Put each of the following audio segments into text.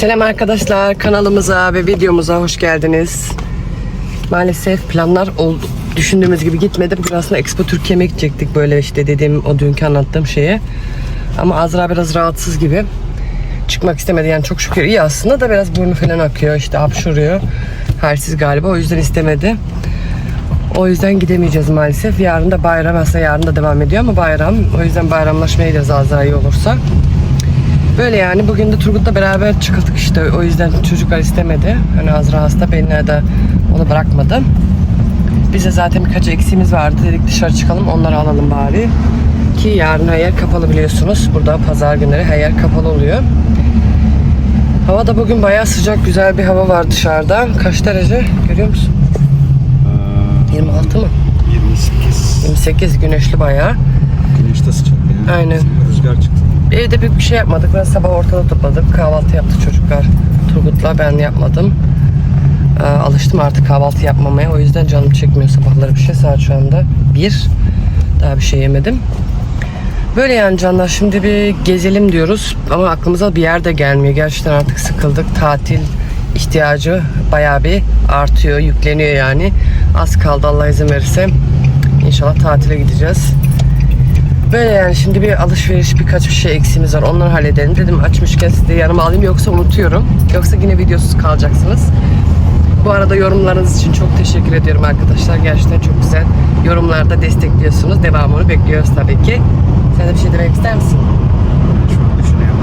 Selam arkadaşlar kanalımıza ve videomuza hoş geldiniz. Maalesef planlar oldu. Düşündüğümüz gibi gitmedi. Bugün aslında Expo Türkiye'ye gidecektik böyle işte dediğim o dünkü anlattığım şeye. Ama Azra biraz rahatsız gibi. Çıkmak istemedi yani çok şükür iyi aslında da biraz burnu falan akıyor işte hapşuruyor. Halsiz galiba o yüzden istemedi. O yüzden gidemeyeceğiz maalesef. Yarın da bayram aslında yarın da devam ediyor ama bayram. O yüzden bayramlaşmaya gideriz Azra iyi olursa. Böyle yani bugün de Turgut'la beraber çıkıldık işte o yüzden çocuklar istemedi. Hani Azra hasta benimle de onu bırakmadı. Bize zaten birkaç eksiğimiz vardı dedik dışarı çıkalım onları alalım bari. Ki yarın her yer kapalı biliyorsunuz. Burada pazar günleri her yer kapalı oluyor. Hava da bugün bayağı sıcak güzel bir hava var dışarıda. Kaç derece görüyor musun? 26 mı? 28. 28 güneşli bayağı. Güneşte sıcak yani. Aynen. Rüzgar çıktı. Evde büyük bir şey yapmadık. Ben sabah ortada topladık. Kahvaltı yaptı çocuklar. Turgut'la ben yapmadım. Ee, alıştım artık kahvaltı yapmamaya. O yüzden canım çekmiyor sabahları bir şey. Saat şu anda bir. Daha bir şey yemedim. Böyle yani canlar şimdi bir gezelim diyoruz. Ama aklımıza bir yer de gelmiyor. Gerçekten artık sıkıldık. Tatil ihtiyacı bayağı bir artıyor. Yükleniyor yani. Az kaldı Allah izin verirse. İnşallah tatile gideceğiz. Böyle yani şimdi bir alışveriş birkaç bir şey eksiğimiz var. Onları halledelim. Dedim açmışken sizi yanıma alayım yoksa unutuyorum. Yoksa yine videosuz kalacaksınız. Bu arada yorumlarınız için çok teşekkür ediyorum arkadaşlar. Gerçekten çok güzel yorumlarda destekliyorsunuz. Devamını bekliyoruz tabii ki. Sen de bir şey demek ister misin? Şu an düşünüyorum.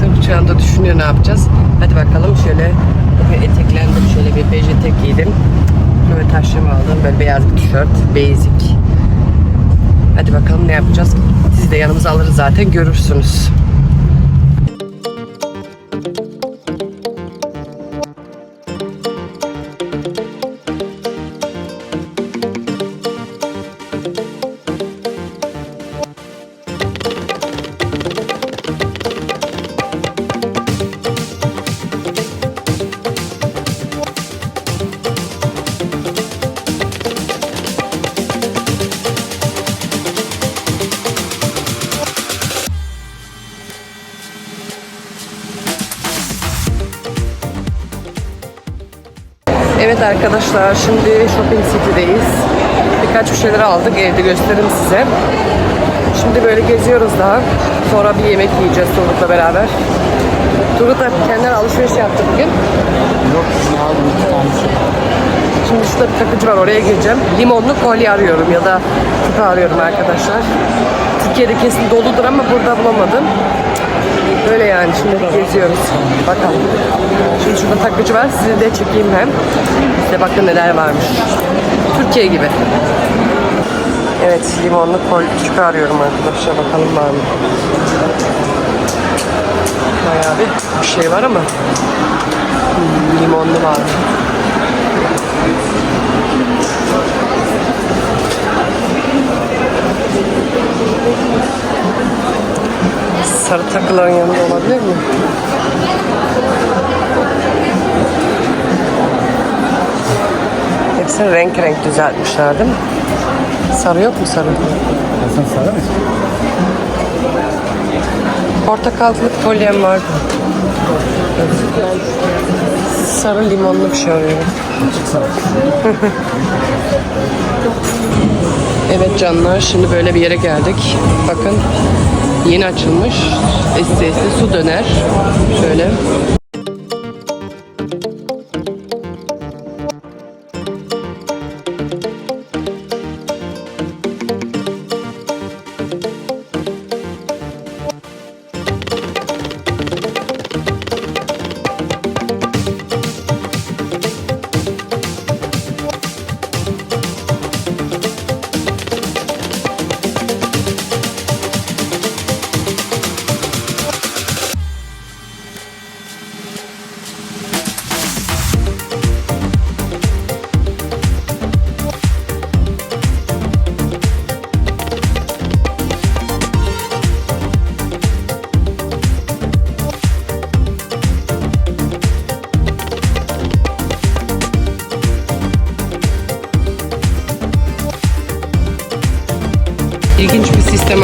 Tabii şu anda düşünüyor ne yapacağız. Hadi bakalım şöyle bugün eteklendim. Şöyle bir bej etek giydim. Böyle taşlama aldım. Böyle beyaz bir tişört. Basic. Hadi bakalım ne yapacağız. Siz de yanımıza alırız zaten görürsünüz. Evet arkadaşlar şimdi Shopping City'deyiz. Birkaç bir şeyler aldık evde gösteririm size. Şimdi böyle geziyoruz daha. Sonra bir yemek yiyeceğiz Turgut'la beraber. Turgut da kendileri alışveriş yaptı bugün. Yok aldım iki tane şey. Şimdi şurada bir takıcı var oraya gireceğim. Limonlu kolye arıyorum ya da küpe arıyorum arkadaşlar. Türkiye'de kesin doludur ama burada bulamadım. Böyle yani şimdi geziyoruz. Bakalım. Şimdi şurada takıcı var. Sizi de çekeyim hem. İşte bakın neler varmış. Türkiye gibi. Evet limonlu kolye küpe arıyorum arkadaşlar. Bakalım var mı? Bayağı bir şey var ama. Hmm, limonlu var. Sarı takıların yanında olabilir mi? Hepsini renk renk düzeltmişler değil mi? Sarı yok mu sarı? Sen sarı mısın? Portakallı kolyem vardı. Sarı limonlu bir şey arıyorum. Evet canlar şimdi böyle bir yere geldik. Bakın yeni açılmış. SS'li su döner. Şöyle.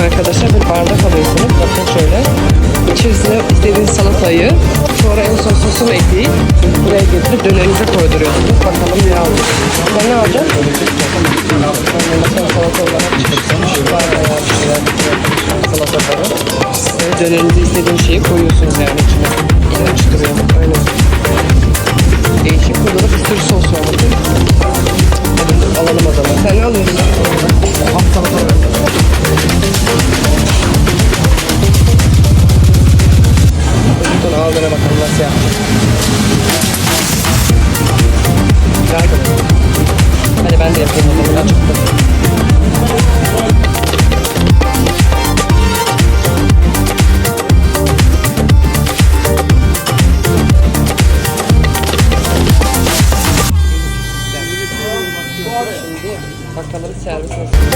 Arkadaşlar. Bir bardak alıyorsunuz. Bakın şöyle. İçerisine istediğiniz salatayı, sonra en son buraya getirip dönerinize koyduruyorsunuz. Bakalım ne alacak. Sen ne? Ben mesela salata olarak salata. Böyle dönerinize istediğin şeyi koyuyorsunuz yani içine. İlaç duruyor. Aynen. Değişik burada da bir sürü sos var. alalım o. Sen ne alıyorsun? Al salata olarak. Bunu al dene bakalım nasıl yapacak. Güzel görünüyor. Hadi ben de yapayım o zaman. Bakalım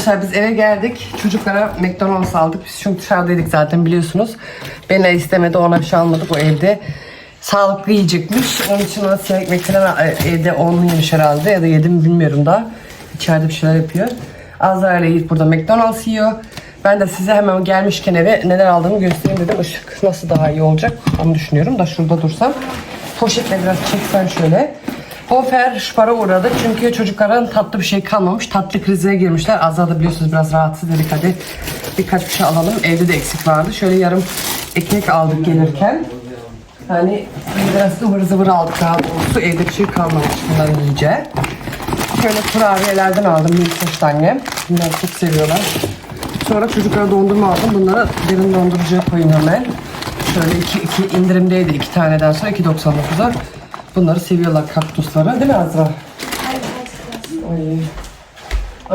arkadaşlar biz eve geldik. Çocuklara McDonald's aldık. Biz çünkü dışarıdaydık zaten biliyorsunuz. Bella istemedi ona bir şey almadık o evde. Sağlıklı yiyecekmiş. Onun için ona siyah ekmek falan e, evde onu yemiş herhalde ya da yedi mi bilmiyorum da. İçeride bir şeyler yapıyor. Azra ile burada McDonald's yiyor. Ben de size hemen gelmişken eve neler aldığımı göstereyim dedim. Işık nasıl daha iyi olacak onu düşünüyorum da şurada dursam. Poşetle biraz çeksen şöyle. Hofer Spar'a uğradık çünkü çocukların tatlı bir şey kalmamış. Tatlı krizine girmişler. Azra da biliyorsunuz biraz rahatsız dedik hadi birkaç bir şey alalım. Evde de eksik vardı. Şöyle yarım ekmek aldık gelirken. Hani biraz ıvır zıvır aldık daha doğrusu. Evde bir şey kalmamış bunları yiyeceğe. Şöyle kurabiyelerden aldım Milkoş annem. Bunları çok seviyorlar. Sonra çocuklara dondurma aldım. Bunları derin dondurucuya koyun hemen. Şöyle iki, iki indirimdeydi iki taneden sonra 2.99'a. Bunları seviyorlar kaktusları. Değil mi Azra? Ay.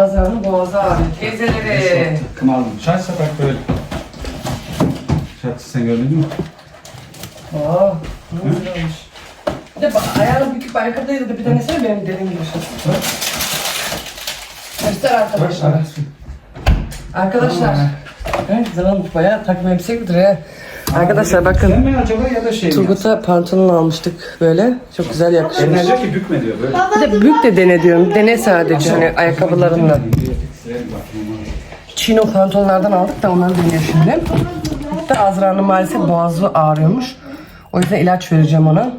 Azra'nın boğazı ağrıyor. Teyzeleri. Takım aldım. Çay sefer böyle. Şarkı sen gördün mü? Aa, ne güzelmiş. Bir de bak, ayağını büküp ayakkabıdaydı da bir denesene benim dediğim gibi. Göster arkadaşlar. Arkadaşlar. Evet, olmuş bayağı takım elbise gibidir ya. Arkadaşlar bakın. Sen mi acaba ya da şey mi? Turgut'a pantolon almıştık böyle. Çok güzel yakışmış. Eline diyor ki bükme diyor böyle. Bir de büyük de dene diyorum. Dene sadece hani ayakkabılarınla. Çino pantolonlardan aldık da onları deniyor şimdi. De Azra'nın maalesef boğazı ağrıyormuş. O yüzden ilaç vereceğim ona.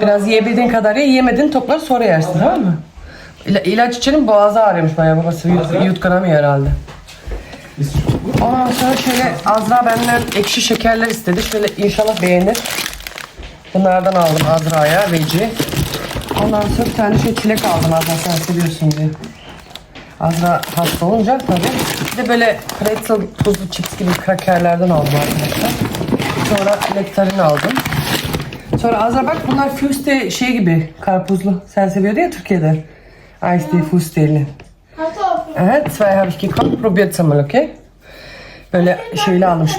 Biraz yiyebildiğin kadar ye, yemedin toplar sonra yersin tamam mı? İla, ilaç içelim boğazı ağrıyormuş bayağı babası yut, yutkanamıyor herhalde. Ondan sonra şöyle Azra benden ekşi şekerler istedi. Şöyle inşallah beğenir. Bunlardan aldım Azra'ya veci. Ondan sonra bir tane şey çilek aldım Azra sen seviyorsun diye. Azra hasta olunca tabii. Bir de böyle pretzel tuzlu chips gibi krakerlerden aldım arkadaşlar. Sonra nektarin aldım. Sonra Azra bak bunlar füste şey gibi karpuzlu. Sen seviyordun ya Türkiye'de. Ice tea fusteli. Evet, zwei habe ich gekocht. Probiert's mal, okay? Böyle şeyle almış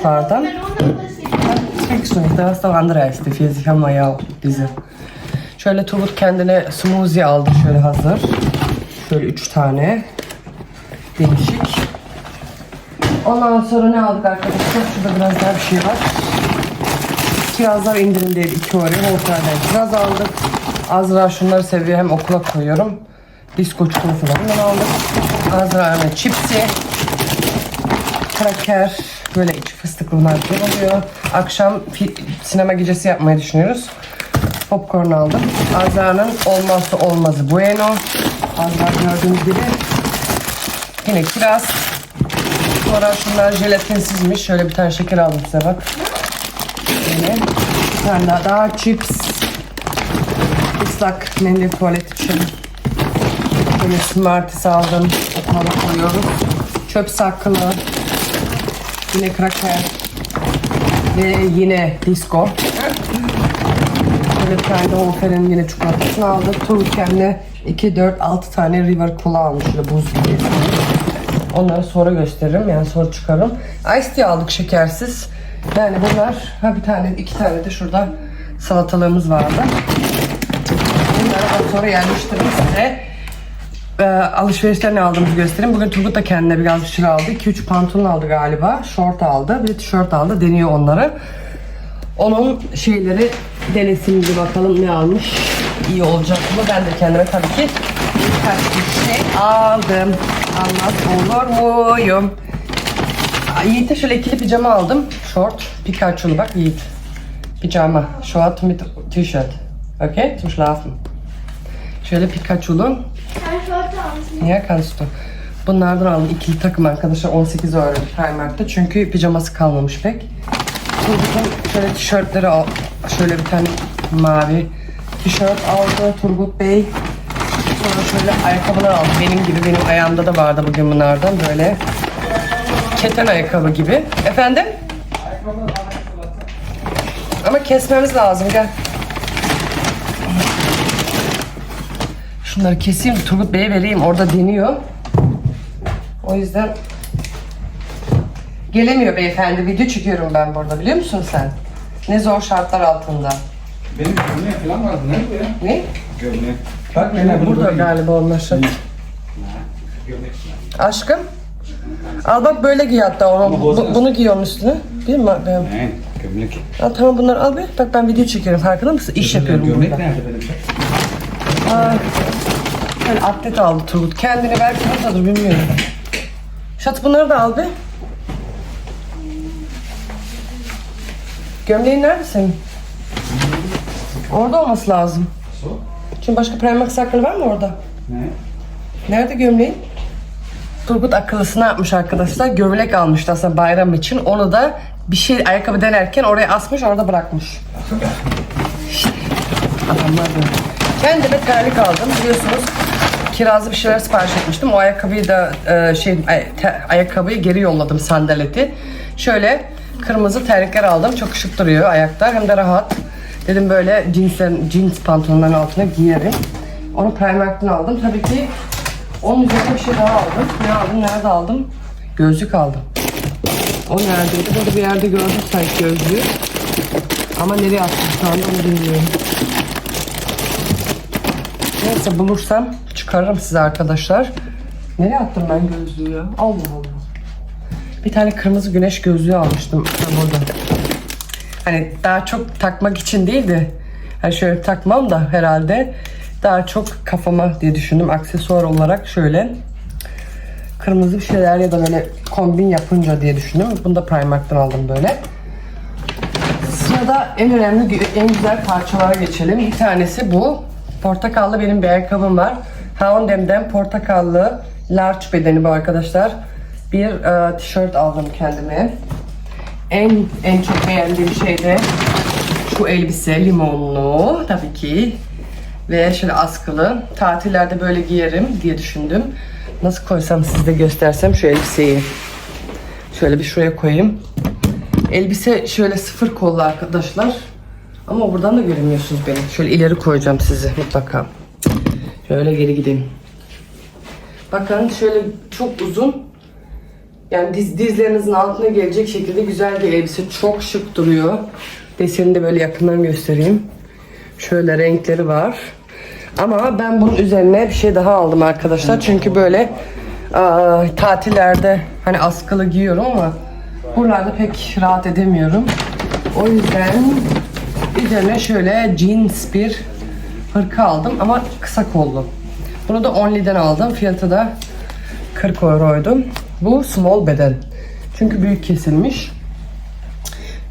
andere Eiste. Pfirsich haben wir ja auch diese. Şöyle Tuvut kendine smoothie aldı şöyle hazır. Şöyle üç tane. Değişik. Ondan sonra ne aldık arkadaşlar? Şurada biraz daha bir şey var. Kirazlar indirimdeydi 2 oraya. Ortadan kiraz aldık. Azra şunları seviyor. Hem okula koyuyorum. Disko çikolatalarından aldık. Azra'nın çipsi. Kraker. Böyle içi fıstıklı bunlar oluyor. Akşam sinema gecesi yapmayı düşünüyoruz. Popcorn aldım. Azra'nın olmazsa olmazı Bueno. Azra gördüğünüz gibi. Yine kiraz. Sonra şunlar jelatinsizmiş. Şöyle bir tane şeker aldım size bak. Yine bir tane daha, daha chips. Islak mendil tuvalet için. Böyle Smarties aldım. Okula koyuyoruz. Çöp saklı. Yine kraker. Ve yine disco. Böyle bir tane Hofer'in yine çikolatasını aldık. Turgut kendine 2, 4, 6 tane River Cola almış. Şöyle buz gibi. Onları sonra gösteririm. Yani sonra çıkarım. Ice tea aldık şekersiz. Yani bunlar ha bir tane iki tane de şurada salatalığımız vardı. Bunları sonra yerleştiririm size. Ee, alışverişten aldığımızı göstereyim. Bugün Turgut da kendine biraz bir şey aldı. 2-3 pantolon aldı galiba. Şort aldı. Bir de tişört aldı. Deniyor onları. Onun şeyleri denesin bir bakalım ne almış. İyi olacak mı? Ben de kendime tabii ki birkaç bir şey aldım. Anlat olur muyum? Yiğit'e şöyle ikili pijama aldım. Short, Pikachu'lu bak Yiğit. Pijama, short mit T-shirt. Okay, zum Schlafen. Şöyle Pikachu'lu. Niye kannst du? Bunlardan aldım ikili takım arkadaşlar 18 euro Primark'ta çünkü pijaması kalmamış pek. Turgut'un şöyle tişörtleri al. Şöyle bir tane mavi tişört aldı Turgut Bey. Sonra şöyle ayakkabılar aldı. Benim gibi benim ayağımda da vardı bugün bunlardan böyle. Keten ayakkabı gibi. Efendim? Ama kesmemiz lazım gel. Şunları keseyim Turgut Bey'e vereyim. Orada deniyor. O yüzden gelemiyor beyefendi. Video çekiyorum ben burada biliyor musun sen? Ne zor şartlar altında. Benim gömleğim falan vardı. Nerede ya? Ne? Gömlek. Bak bunu Burada böyle- galiba onlar. Gömlek. Aşkım. Al bak böyle giy hatta onu. Bu- bunu giyiyorum üstüne. Değil mi? Ne? Gömlek. Al tamam bunları al be. Bak ben video çekiyorum farkında mısın? İş yapıyorum Gömlek burada. nerede benim? Ay. Böyle atlet aldı Turgut. Kendine belki buradadır bilmiyorum. Şat bunları da al be. Gömleğin nerede senin? Orada olması lazım. Çünkü başka Primark saklı var mı orada? Ne? Nerede gömleğin? Turgut akıllısı ne yapmış arkadaşlar? Gömlek almıştı aslında bayram için. Onu da bir şey ayakkabı denerken oraya asmış orada bırakmış. Adamlar böyle. Kendime terlik aldım biliyorsunuz. Kirazlı bir şeyler sipariş etmiştim. O ayakkabıyı da e, şey ay- te- ayakkabıyı geri yolladım sandaleti. Şöyle kırmızı terlikler aldım. Çok şık duruyor ayakta hem de rahat. Dedim böyle cinslerin, cins pantolonların altına giyerim. Onu Primark'tan aldım. Tabii ki onun üzerine bir şey daha aldım. Ne aldım? Nerede aldım? Gözlük aldım. O neredeydi? Burada bir yerde gördüm sanki gözlüğü. Ama nereye attım şu anda onu bilmiyorum. Neyse bulursam çıkarırım size arkadaşlar. Nereye attım ben gözlüğü ya? Allah Allah. Bir tane kırmızı güneş gözlüğü almıştım burada. Hani daha çok takmak için değildi. Hani şöyle takmam da herhalde daha çok kafama diye düşündüm. Aksesuar olarak şöyle kırmızı bir şeyler ya da böyle kombin yapınca diye düşündüm. Bunu da Primark'tan aldım böyle. Sırada en önemli, en güzel parçalara geçelim. Bir tanesi bu. Portakallı benim bir ayakkabım var. H&M'den portakallı large bedeni bu arkadaşlar. Bir e, tişört aldım kendime. En en çok beğendiğim şey de şu elbise limonlu tabii ki. Ve şöyle askılı. Tatillerde böyle giyerim diye düşündüm. Nasıl koysam size göstersem şu elbiseyi. Şöyle bir şuraya koyayım. Elbise şöyle sıfır kollu arkadaşlar. Ama buradan da göremiyorsunuz beni. Şöyle ileri koyacağım sizi mutlaka. Şöyle geri gideyim. Bakın şöyle çok uzun. Yani diz, dizlerinizin altına gelecek şekilde güzel bir elbise. Çok şık duruyor. Deseni de böyle yakından göstereyim. Şöyle renkleri var. Ama ben bunun üzerine bir şey daha aldım arkadaşlar. Çünkü böyle aa, tatillerde hani askılı giyiyorum ama buralarda pek rahat edemiyorum. O yüzden üzerine şöyle jeans bir hırka aldım ama kısa kollu. Bunu da Only'den aldım. Fiyatı da 40 euroydu. Bu small beden. Çünkü büyük kesilmiş.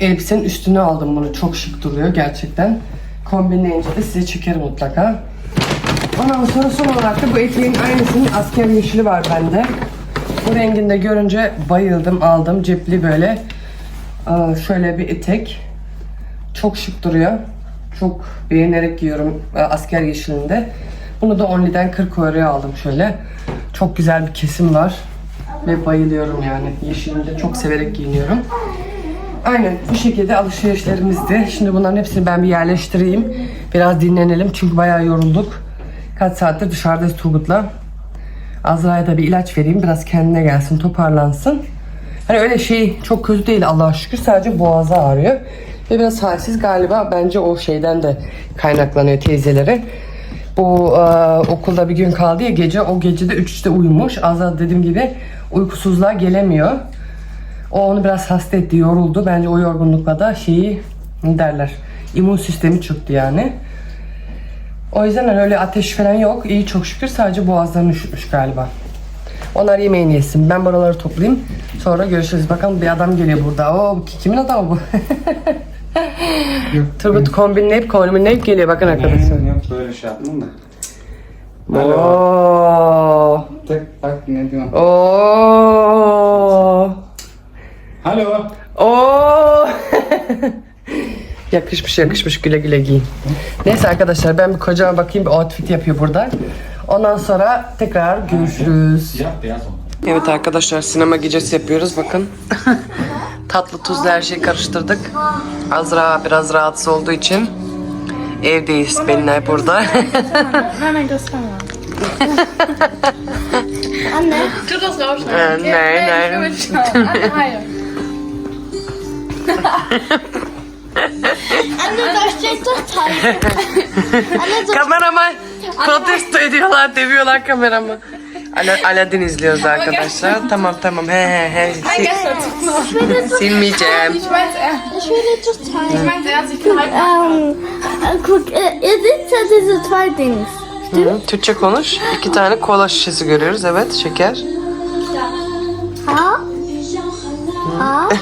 Elbisenin üstüne aldım bunu. Çok şık duruyor gerçekten. Kombinleyince de size çekerim mutlaka. Ondan sonra son olarak da bu eteğin aynısının asker yeşili var bende. Bu renginde görünce bayıldım aldım. Cepli böyle. Şöyle bir etek. Çok şık duruyor. Çok beğenerek giyiyorum e, asker yeşilinde. Bunu da Only'den 40 euroya aldım şöyle. Çok güzel bir kesim var. Ve bayılıyorum yani. Yeşilinde çok severek giyiniyorum. Aynen bu şekilde alışverişlerimizdi. Şimdi bunların hepsini ben bir yerleştireyim. Biraz dinlenelim çünkü bayağı yorulduk. Kaç saattir dışarıdayız Turgut'la. Azra'ya da bir ilaç vereyim. Biraz kendine gelsin, toparlansın. Hani öyle şey çok kötü değil Allah'a şükür. Sadece boğazı ağrıyor. Ve biraz halsiz galiba. Bence o şeyden de kaynaklanıyor teyzeleri. Bu e, okulda bir gün kaldı ya gece. O gece de 3'te uyumuş. Azra dediğim gibi uykusuzluğa gelemiyor. O onu biraz hasta etti, yoruldu. Bence o yorgunlukla da şeyi ne derler immün sistemi çöktü yani. O yüzden hani öyle ateş falan yok. İyi çok şükür sadece boğazlarını üşütmüş galiba. Onlar yemeğini yesin. Ben buraları toplayayım. Sonra görüşürüz. Bakalım bir adam geliyor burada. Bu kimin adamı bu? Turgut kombinleyip kombinleyip geliyor. Bakın arkadaşlar. Yok böyle şey yapmam da. Oo. Tek bak ne diyorum. Oo. Alo. Oo. yakışmış yakışmış güle güle giyin. Neyse arkadaşlar ben bir kocama bakayım bir outfit yapıyor burada. Ondan sonra tekrar görüşürüz. Siyah beyaz oldu. Evet arkadaşlar sinema gecesi yapıyoruz bakın. Tatlı tuzlu her şeyi karıştırdık. Azra biraz rahatsız olduğu için evdeyiz. Belinay burada. Hemen gösterme. Anne. Tut das raus. Äh, nein, nein. Ah, Hayır. Anne da steht. Anne so Kameraman protesto ediyorlar, dövüyorlar kameraman. Ala- Aladdin izliyoruz arkadaşlar. Tamam tamam he he he. Sil- silmeyeceğim. Ich mein's ernst. ich will doch Ich mein's ernst. Ich kann halt Ähm, äh, guck, äh, ihr seht ja diese zwei Dings. Hı, Türkçe konuş. İki tane kola şişesi görüyoruz. Evet şeker. Ha? Ha?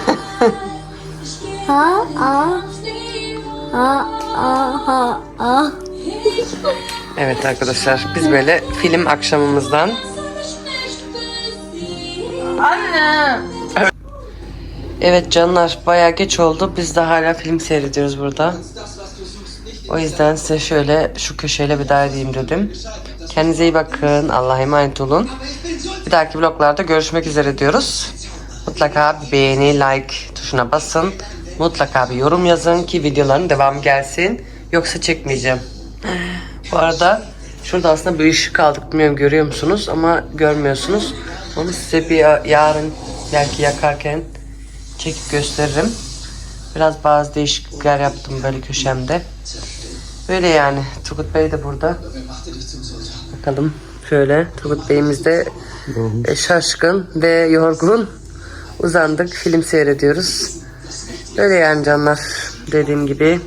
Ha? Ha? Ha? Ha? Ha? Ha? Evet arkadaşlar biz böyle film akşamımızdan Evet canlar bayağı geç oldu. Biz de hala film seyrediyoruz burada. O yüzden size şöyle şu köşeyle veda edeyim dedim. Kendinize iyi bakın. Allah'a emanet olun. Bir dahaki vloglarda görüşmek üzere diyoruz. Mutlaka beğeni, like tuşuna basın. Mutlaka bir yorum yazın ki videoların devamı gelsin. Yoksa çekmeyeceğim. Bu arada şurada aslında bir ışık aldık. Bilmiyorum görüyor musunuz ama görmüyorsunuz. Onu size bir ya- yarın belki yakarken çekip gösteririm. Biraz bazı değişiklikler yaptım böyle köşemde. Böyle yani. Turgut Bey de burada. Bakalım şöyle. Turgut Bey'imiz de e, şaşkın ve yorgun. Uzandık. Film seyrediyoruz. Böyle yani canlar. Dediğim gibi.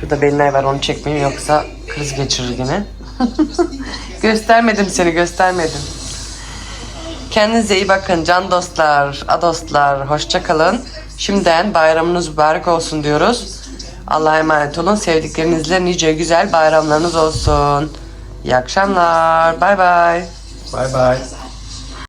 Şurada Belinay var onu çekmeyeyim yoksa kriz geçirir yine. göstermedim seni göstermedim. Kendinize iyi bakın can dostlar, adostlar. Hoşça kalın. Şimdiden bayramınız mübarek olsun diyoruz. Allah'a emanet olun. Sevdiklerinizle nice güzel bayramlarınız olsun. İyi akşamlar. Bay bay. Bye bye.